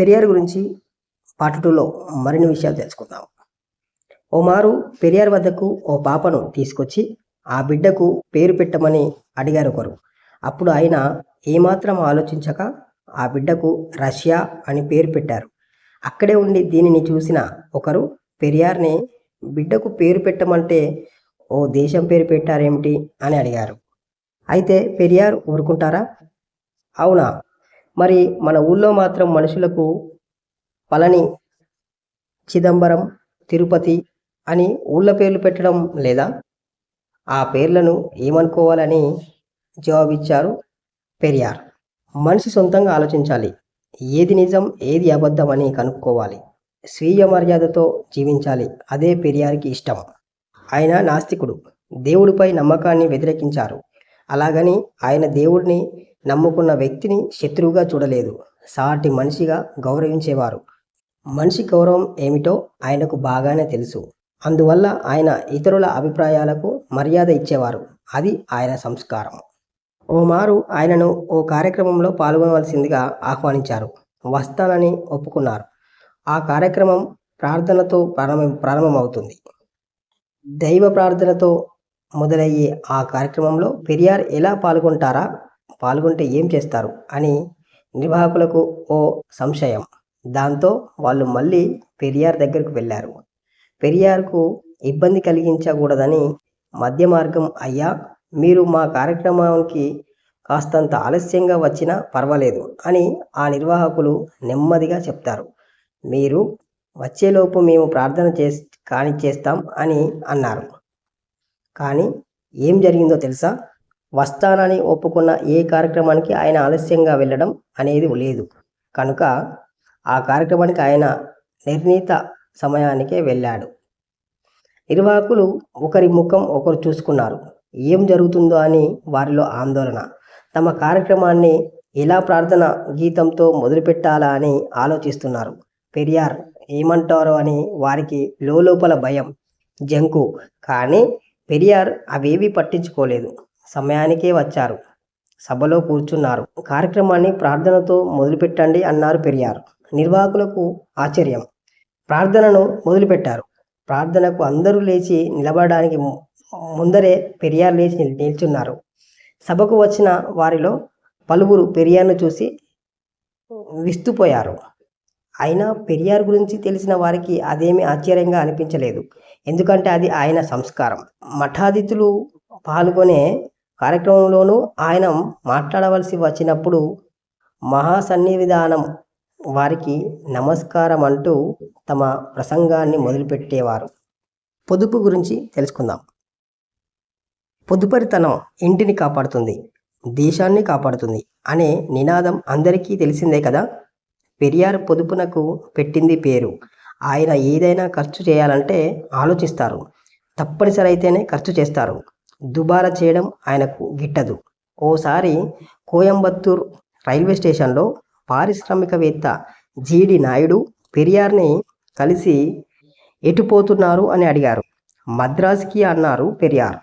పెరియార్ గురించి పార్ట్ టూలో మరిన్ని విషయాలు తెలుసుకుందాం. ఓ మారు పెరియార్ వద్దకు ఓ పాపను తీసుకొచ్చి ఆ బిడ్డకు పేరు పెట్టమని అడిగారు ఒకరు. అప్పుడు ఆయన ఏమాత్రం ఆలోచించక ఆ బిడ్డకు రష్యా అని పేరు పెట్టారు. అక్కడే ఉండి దీనిని చూసిన ఒకరు పెరియార్ని బిడ్డకు పేరు పెట్టమంటే ఓ దేశం పేరు పెట్టారేమిటి అని అడిగారు. అయితే పెరియార్ ఊరుకుంటారా? అవునా? మరి మన ఊళ్ళో మాత్రం మనుషులకు పళని చిదంబరం తిరుపతి అని ఊళ్ళ పేర్లు పెట్టడం లేదా? ఆ పేర్లను ఏమనుకోవాలని జవాబిచ్చారు పెరియార్. మనిషి సొంతంగా ఆలోచించాలి. ఏది నిజం ఏది అబద్ధం అని కనుక్కోవాలి. స్వీయ మర్యాదతో జీవించాలి. అదే పెరియార్కి ఇష్టం. ఆయన నాస్తికుడు. దేవుడిపై నమ్మకాన్ని వ్యతిరేకించారు. అలాగని ఆయన దేవుడిని నమ్ముకున్న వ్యక్తిని శత్రువుగా చూడలేదు. సాటి మనిషిగా గౌరవించేవారు. మనిషి గౌరవం ఏమిటో ఆయనకు బాగానే తెలుసు. అందువల్ల ఆయన ఇతరుల అభిప్రాయాలకు మర్యాద ఇచ్చేవారు. అది ఆయన సంస్కారం. ఓ మారు ఆయనను ఓ కార్యక్రమంలో పాల్గొనవలసిందిగా ఆహ్వానించారు. వస్తానని ఒప్పుకున్నారు. ఆ కార్యక్రమం ప్రార్థనతో ప్రారంభం ప్రారంభమవుతుంది. దైవ ప్రార్థనతో మొదలయ్యే ఆ కార్యక్రమంలో పెరియార్ ఎలా పాల్గొంటారా? పాల్గొంటే ఏం చేస్తారు అని నిర్వాహకులకు ఓ సంశయం. దాంతో వాళ్ళు మళ్ళీ పెరియార్ దగ్గరకు వెళ్ళారు. పెరియార్కు ఇబ్బంది కలిగించకూడదని మధ్య మార్గం అయ్యా మీరు మా కార్యక్రమానికి కాస్తంత ఆలస్యంగా వచ్చినా పర్వాలేదు అని ఆ నిర్వాహకులు నెమ్మదిగా చెప్తారు. మీరు వచ్చేలోపు మేము ప్రార్థన చే కానిచ్చేస్తాం అని అన్నారు. కానీ ఏం జరిగిందో తెలుసా? వస్తానని ఒప్పుకున్న ఏ కార్యక్రమానికి ఆయన ఆలస్యంగా వెళ్ళడం అనేది లేదు. కనుక ఆ కార్యక్రమానికి ఆయన నిర్ణీత సమయానికే వెళ్ళాడు. నిర్వాహకులు ఒకరి ముఖం ఒకరు చూసుకున్నారు. ఏం జరుగుతుందో అని వారిలో ఆందోళన. తమ కార్యక్రమాన్ని ఎలా ప్రార్థన గీతంతో మొదలుపెట్టాలా అని ఆలోచిస్తున్నారు. పెరియార్ ఏమంటారో అని వారికి లోపల భయం జంకు. కానీ పెరియార్ అవేవి పట్టించుకోలేదు. సమయానికే వచ్చారు. సభలో కూర్చున్నారు. కార్యక్రమాన్ని ప్రార్థనతో మొదలుపెట్టండి అన్నారు పెరియార్. నిర్వాహకులకు ఆశ్చర్యం. ప్రార్థనను మొదలుపెట్టారు. ప్రార్థనకు అందరూ లేచి నిలబడడానికి ముందరే పెరియార్ లేచి నిల్చున్నారు. సభకు వచ్చిన వారిలో పలువురు పెరియార్ను చూసి విస్తుపోయారు. అయినా పెరియార్ గురించి తెలిసిన వారికి అదేమీ ఆశ్చర్యంగా అనిపించలేదు. ఎందుకంటే అది ఆయన సంస్కారం. మఠాదితులు పాల్గొనే కార్యక్రమంలోనూ ఆయన మాట్లాడవలసి వచ్చినప్పుడు మహాసన్నివిధానం వారికి నమస్కారం అంటూ తమ ప్రసంగాన్ని మొదలుపెట్టేవారు. పొదుపు గురించి తెలుసుకుందాం. పొదుపరితనం ఇంటిని కాపాడుతుంది దేశాన్ని కాపాడుతుంది అనే నినాదం అందరికీ తెలిసిందే కదా? పెరియార్ పొదుపునకు పెట్టింది పేరు. ఆయన ఏదైనా ఖర్చు చేయాలంటే ఆలోచిస్తారు. తప్పనిసరి అయితేనే ఖర్చు చేస్తారు. దుబారా చేయడం ఆయనకు గిట్టదు. ఓసారి కోయంబత్తూర్ రైల్వే స్టేషన్లో పారిశ్రామికవేత్త జీడి నాయుడు పెరియార్ని కలిసి ఎటుపోతున్నారు అని అడిగారు. మద్రాస్కి అన్నారు Periyar.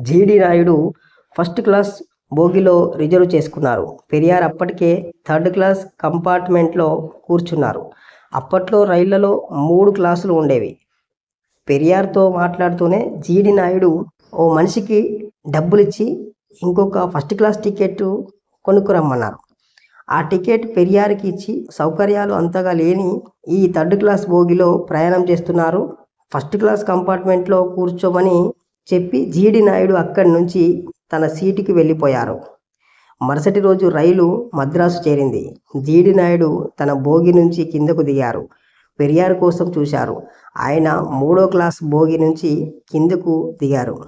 G D Naidu first class బోగిలో reserve చేసుకున్నారు. పెరియార్ అప్పటికే థర్డ్ క్లాస్ కంపార్ట్మెంట్లో కూర్చున్నారు. అప్పట్లో రైళ్ళలో మూడు క్లాసులు ఉండేవి. పెరియార్తో మాట్లాడుతూనే జీడి నాయుడు ఓ మనిషికి డబ్బులిచ్చి ఇంకొక ఫస్ట్ క్లాస్ టికెట్ కొనుక్కురమ్మన్నారు. ఆ టికెట్ పెరియార్కి ఇచ్చి సౌకర్యాలు అంతగా లేని ఈ థర్డ్ క్లాస్ బోగిలో ప్రయాణం చేస్తున్నారు. ఫస్ట్ క్లాస్ కంపార్ట్మెంట్లో కూర్చోమని చెప్పి జీడి నాయుడు అక్కడి నుంచి తన సీటుకి వెళ్ళిపోయారు. మరుసటి రోజు రైలు మద్రాసు చేరింది. జీడి నాయుడు తన భోగి నుంచి కిందకు దిగారు. పెరియార్ కోసం చూశారు. ఆయన మూడో క్లాస్ భోగి నుంచి కిందకు దిగారు.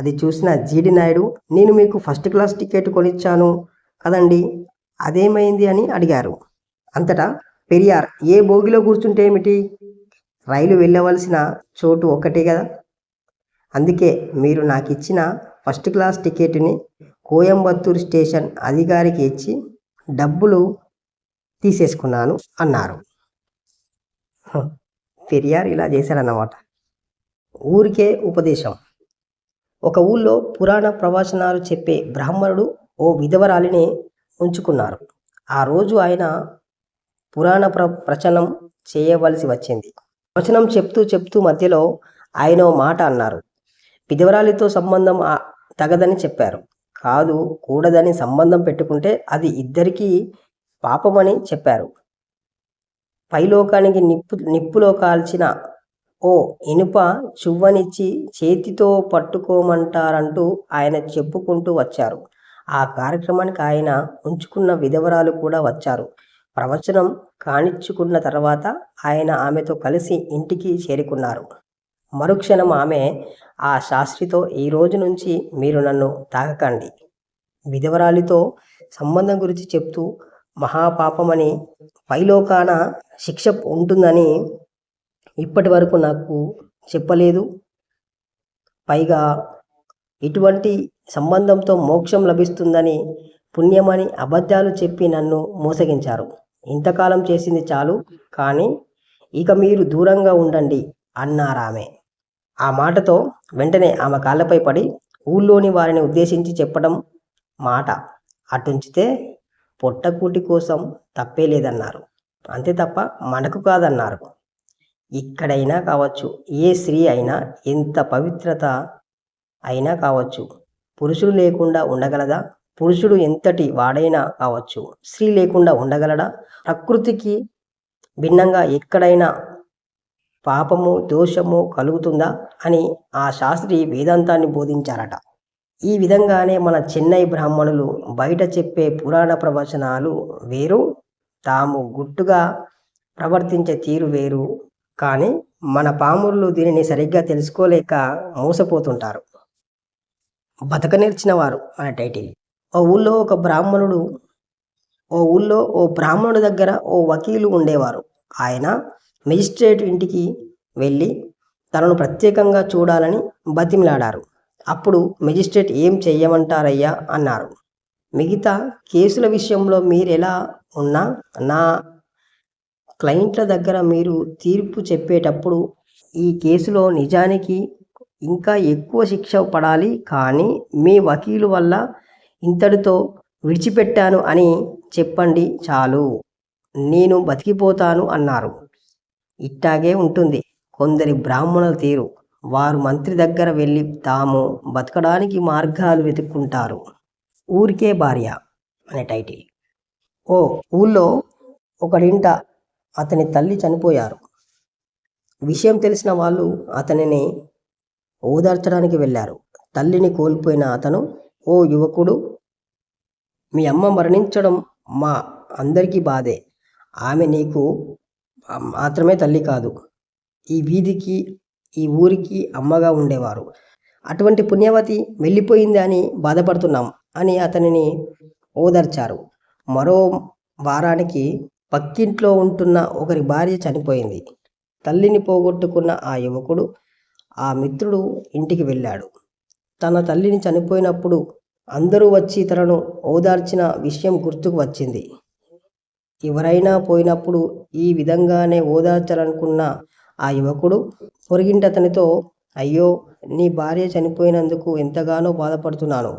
అది చూసిన జీడి నాయుడు నేను మీకు ఫస్ట్ క్లాస్ టికెట్ కొనిచ్చాను కదండి అదేమైంది? అని అడిగారు. అంతటా పెరియార్ ఏ బోగిలో కూర్చుంటే ఏమిటి? రైలు వెళ్ళవలసిన చోటు ఒక్కటే కదా. అందుకే మీరు నాకు ఇచ్చిన ఫస్ట్ క్లాస్ టికెట్ని కోయంబత్తూర్ స్టేషన్ అధికారికి ఇచ్చి డబ్బులు తీసేసుకున్నాను అన్నారు. పెరియార్ ఇలా చేశారన్నమాట ఊరికే ఉపదేశం. ఒక ఊళ్ళో పురాణ ప్రవచనాలు చెప్పే బ్రాహ్మణుడు ఓ విధవరాలిని ఉంచుకున్నారు. ఆ రోజు ఆయన పురాణ ప్ర ప్రచనం చేయవలసి వచ్చింది. వచనం చెప్తూ చెప్తూ మధ్యలో ఆయన ఓ మాట అన్నారు. విధవరాలితో సంబంధం తగదని చెప్పారు. కాదు కూడదని సంబంధం పెట్టుకుంటే అది ఇద్దరికీ పాపమని చెప్పారు. పైలోకానికి నిప్పు నిప్పులో కాల్చిన ఓ ఇనుప చువ్వనిచ్చి చేతితో పట్టుకోమంటారంటూ ఆయన చెప్పుకుంటూ వచ్చారు. ఆ కార్యక్రమానికి ఆయన ఉంచుకున్న విధవరాలు కూడా వచ్చారు. ప్రవచనం కానిచ్చుకున్న తర్వాత ఆయన ఆమెతో కలిసి ఇంటికి చేరుకున్నారు. మరుక్షణం ఆమె ఆ శాస్త్రితో ఈ రోజు నుంచి మీరు నన్ను తాకకండి. విధవరాలితో సంబంధం గురించి చెప్తూ మహాపాపమని పైలోకాన శిక్ష ఉంటుందని ఇప్పటి వరకు నాకు చెప్పలేదు. పైగా ఇటువంటి సంబంధంతో మోక్షం లభిస్తుందని పుణ్యమని అబద్ధాలు చెప్పి నన్ను మోసగించారు. ఇంతకాలం చేసింది చాలు కానీ ఇక మీరు దూరంగా ఉండండి అన్నారామె. ఆ మాటతో వెంటనే ఆమె కాళ్ళపై పడి ఊళ్ళోని వారిని ఉద్దేశించి చెప్పడం మాట. అటుంచితే పొట్టకూటి కోసం తప్పే లేదన్నారు అంతే తప్ప మనకు కాదన్నారు. ఇక్కడైనా కావచ్చు ఏ స్త్రీ అయినా ఎంత పవిత్రత అయినా కావచ్చు. పురుషుడు లేకుండా ఉండగలదా? పురుషుడు ఎంతటి వాడైనా కావచ్చు. స్త్రీ లేకుండా ఉండగలడా? ప్రకృతికి భిన్నంగా ఎక్కడైనా పాపము దోషము కలుగుతుందా అని ఆ శాస్త్రి వేదాంతాన్ని బోధించారట. ఈ విధంగానే మన చెన్నై బ్రాహ్మణులు బయట చెప్పే పురాణ ప్రవచనాలు వేరు తాము గుట్టుగా ప్రవర్తించే తీరు వేరు. కానీ మన పామురులు దీనిని సరిగ్గా తెలుసుకోలేక మోసపోతుంటారు. బతక నేర్చిన వారు అనే టైటిల్. ఓ ఊళ్ళో ఒక బ్రాహ్మణుడు ఓ ఊళ్ళో ఓ బ్రాహ్మణుడి దగ్గర ఓ వకీలు ఉండేవారు. ఆయన మెజిస్ట్రేట్ ఇంటికి వెళ్ళి తనను ప్రత్యేకంగా చూడాలని బతిమిలాడారు. అప్పుడు మెజిస్ట్రేట్ ఏం చెయ్యమంటారయ్యా అన్నారు. మిగతా కేసుల విషయంలో మీరెలా ఉన్నా నా క్లయింట్ల దగ్గర మీరు తీర్పు చెప్పేటప్పుడు ఈ కేసులో నిజానికి ఇంకా ఎక్కువ శిక్ష పడాలి. కానీ మీ వకీలు వల్ల ఇంతటితో విడిచిపెట్టాను అని చెప్పండి చాలు. నేను బతికిపోతాను అన్నారు. ఇట్టాగే ఉంటుంది. కొందరి బ్రాహ్మణుల తీరు. వారు మంత్రి దగ్గర వెళ్ళి తాము బతకడానికి మార్గాలు వెతుక్కుంటారు. ఊరికే భార్య. అనే టైటిల్. ఓ ఊళ్ళో ఒకడింట అతని తల్లి చనిపోయారు. విషయం తెలిసిన వాళ్ళు అతనిని ఓదార్చడానికి వెళ్ళారు. తల్లిని కోల్పోయిన అతను ఓ యువకుడు మీ అమ్మ మరణించడం మా అందరికీ బాధే. ఆమె నీకు మాత్రమే తల్లి కాదు. ఈ వీధికి ఈ ఊరికి అమ్మగా ఉండేవారు. అటువంటి పుణ్యవతి వెళ్ళిపోయింది అని బాధపడుతున్నాం అని అతనిని ఓదార్చారు. మరో వారానికి పక్కింట్లో ఉంటున్న ఒకరి భార్య చనిపోయింది. తల్లిని పోగొట్టుకున్న ఆ యువకుడు ఆ మిత్రుడు ఇంటికి వెళ్ళాడు. తన తల్లిని చనిపోయినప్పుడు అందరూ వచ్చి తనను ఓదార్చిన విషయం గుర్తుకు వచ్చింది. ఎవరైనా పోయినప్పుడు ఈ విధంగానే ఓదార్చాలనుకున్న ఆ యువకుడు పొరిగింటి అతనితో అయ్యో నీ భార్య చనిపోయినందుకు ఎంతగానో బాధపడుతున్నాను.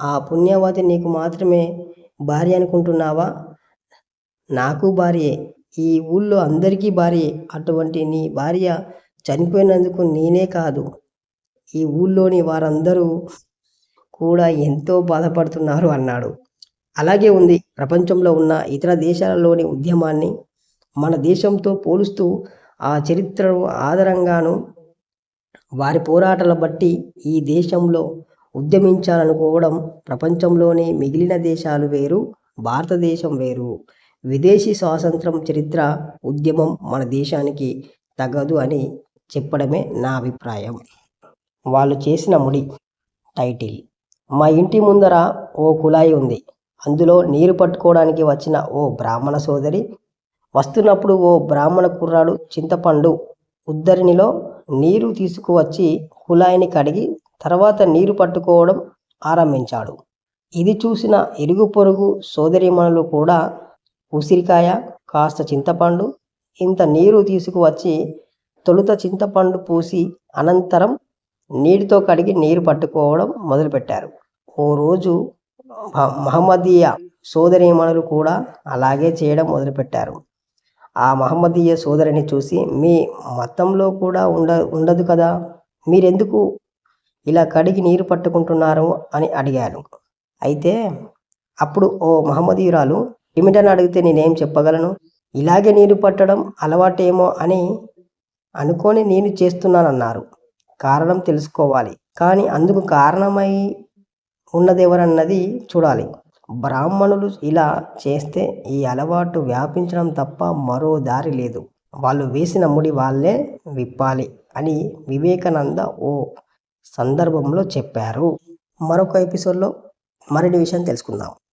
ఆ పుణ్యవతి నీకు మాత్రమే భార్య అనుకుంటున్నావా? నాకు భార్యే. ఈ ఊళ్ళో అందరికీ భార్యే. అటువంటి నీ భార్య చనిపోయినందుకు నేనే కాదు. ఈ ఊళ్ళోని వారందరూ కూడా ఎంతో బాధపడుతున్నారు అన్నాడు. అలాగే ఉంది. ప్రపంచంలో ఉన్న ఇతర దేశాలలోని ఉద్యమాన్ని మన దేశంతో పోలుస్తూ ఆ చరిత్రను ఆధారంగాను వారి పోరాటాల బట్టి ఈ దేశంలో ఉద్యమించాలనుకోవడం ప్రపంచంలోని మిగిలిన దేశాలు వేరు భారతదేశం వేరు. విదేశీ స్వాతంత్రం చరిత్ర ఉద్యమం మన దేశానికి తగదు అని చెప్పడమే నా అభిప్రాయం. వాళ్ళు చేసిన ముడి టైటిల్. మా ఇంటి ముందర ఓ కుళాయి ఉంది. అందులో నీరు పట్టుకోవడానికి వచ్చిన ఓ బ్రాహ్మణ సోదరి వస్తున్నప్పుడు ఓ బ్రాహ్మణ కుర్రాడు చింతపండు ఉద్దరినిలో నీరు తీసుకువచ్చి కుళాయిని కడిగి తర్వాత నీరు పట్టుకోవడం ఆరంభించాడు. ఇది చూసిన ఇరుగు పొరుగు సోదరిమణులు కూడా ఉసిరికాయ కాస్త చింతపండు ఇంత నీరు తీసుకువచ్చి తొలుత చింతపండు పూసి అనంతరం నీటితో కడిగి నీరు పట్టుకోవడం మొదలుపెట్టారు. ఓ రోజు మహమ్మదీయ సోదరీమణులు కూడా అలాగే చేయడం మొదలుపెట్టారు. ఆ మహమ్మదీయ సోదరిని చూసి మీ మతంలో కూడా ఉండ ఉండదు కదా మీరెందుకు ఇలా కడిగి నీరు పట్టుకుంటున్నారు అని అడిగాను అయితే అప్పుడు ఓ మహమ్మదీయురాలు ఏమిటని అడిగితే నేనేం చెప్పగలను? ఇలాగే నీరు పట్టడం అలవాటేమో అని అనుకొని నేను చేస్తున్నానన్నారు. కారణం తెలుసుకోవాలి. కానీ అందుకు కారణమై ఉన్నదెవరన్నది చూడాలి. బ్రాహ్మణులు ఇలా చేస్తే ఈ అలవాటు వ్యాపించడం తప్ప మరో దారి లేదు. వాళ్ళు వేసిన ముడి వాళ్ళే విప్పాలి అని వివేకానంద ఓ సందర్భంలో చెప్పారు. మరొక ఎపిసోడ్లో మరిన్ని విషయం తెలుసుకుందాం.